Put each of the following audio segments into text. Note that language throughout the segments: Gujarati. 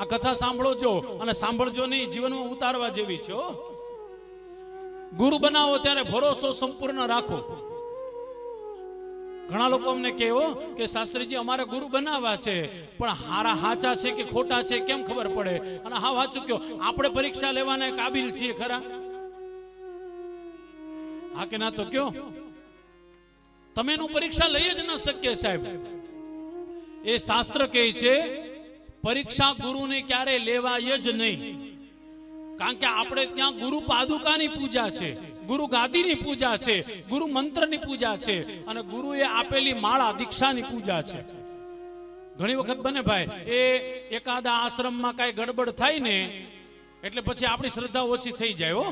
આ કથા સાંભળો છો અને સાંભળજો નહીં, જીવનમાં ઉતારવા જેવી છે ગુરુ બનાવો ત્યારે ભરોસો સંપૂર્ણ રાખો. ઘણા લોકો અમને કહેવો કે શાસ્ત્રીજી, અમારે ગુરુ બનાવવા છે, પણ હારા હાચા છે કે ખોટા છે, કેમ ખબર પડે? અને હા વાંચું કયો આપણે પરીક્ષા લેવાના કાબિલ છીએ ખરા. હા કે ના તો કયો તમે એનું પરીક્ષા લઈ જ ન શકીએ સાહેબ. એ શાસ્ત્ર કહે છે પરીક્ષા ગુરુને ક્યારે લેવાય જ નહીં. કારણ કે આપણે ત્યાં ગુરુ પાદુકાની પૂજા છે, ગુરુ ગાદીની પૂજા છે, ગુરુ મંત્રની પૂજા છે અને ગુરુએ આપેલી માળા દીક્ષાની પૂજા છે. ઘણી વખત બને ભાઈ, એ એકાદા આશ્રમમાં કાંઈ ગડબડ થાય ને, એટલે પછી આપણી શ્રદ્ધા ઓછી થઈ જાય હો.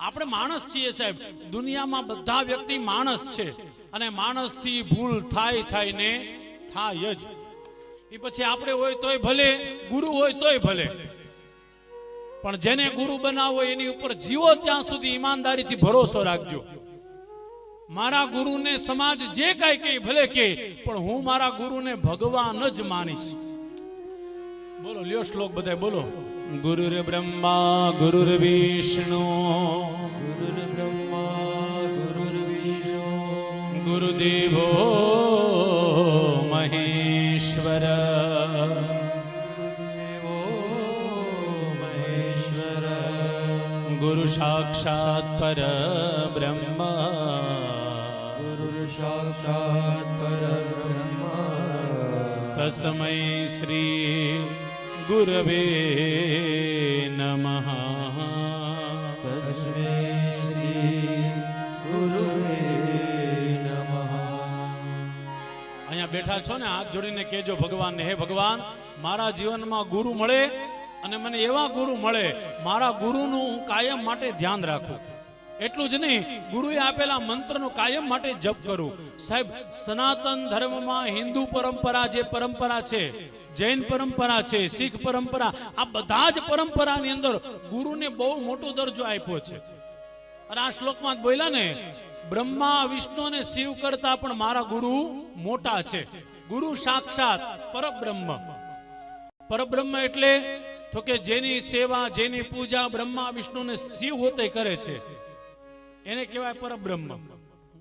આપણે માણસ છીએ સાહેબ, દુનિયામાં બધા વ્યક્તિ માણસ છે અને માણસથી ભૂલ થાય થાય ને, થાય જ. એ પછી આપણે હોય તોય ભલે ગુરુ હોય તોય ભલે. પણ જેને ગુરુ બનાવો એની ઉપર જીવો ત્યાં સુધી ઈમાનદારીથી ભરોસો રાખજો. મારા ગુરુને સમાજ જે કાંઈ કહે ભલે કે પણ હું મારા ગુરુને ભગવાન જ માનીશ. બોલો લ્યો શ્લોક બધાય બોલો. ગુરુર બ્રહ્મા ગુરુર વિષ્ણુ. ગુરુર્બ્રહ્મા ગુરુર્વિષ્ણુ ગુરુદેવો ગુરુ સાક્ષાત પર બ્રહ્મ ગુરુ સાક્ષાત પરબ્રહ્મ તસ્મૈ શ્રી ગુરવે નમઃ તસ્મૈ અહીંયા બેઠા છો ને, હાથ જોડીને કહેજો, ભગવાનને, હે ભગવાન, મારા જીવનમાં ગુરુ મળે અને મને એવા ગુરુ મળે, મારા ગુરુનું હું કાયમ માટે ધ્યાન રાખું. એટલું જ નહીં, ગુરુએ આપેલા મંત્રનો કાયમ માટે જપ કરું. સાહેબ, સનાતન ધર્મમાં હિન્દુ પરંપરા જે પરંપરા છે, જૈન પરંપરા છે, શીખ પરંપરા, આ બધા જ પરંપરાની અંદર ગુરુને બહુ મોટો દરજ્જો આપ્યો છે. અને આ શ્લોકમાં બોલ્યા ને, બ્રહ્મા, વિષ્ણુ અને શિવ કરતા પણ મારા ગુરુ મોટા છે. ગુરુ સાક્ષાત પરબ્રહ્મ. પરબ્રહ્મ એટલે તો કે જેની સેવા, જેની પૂજા બ્રહ્મા વિષ્ણુ ને શિવ હોતે કરે છે. એને કહેવાય પરબ્રહ્મ.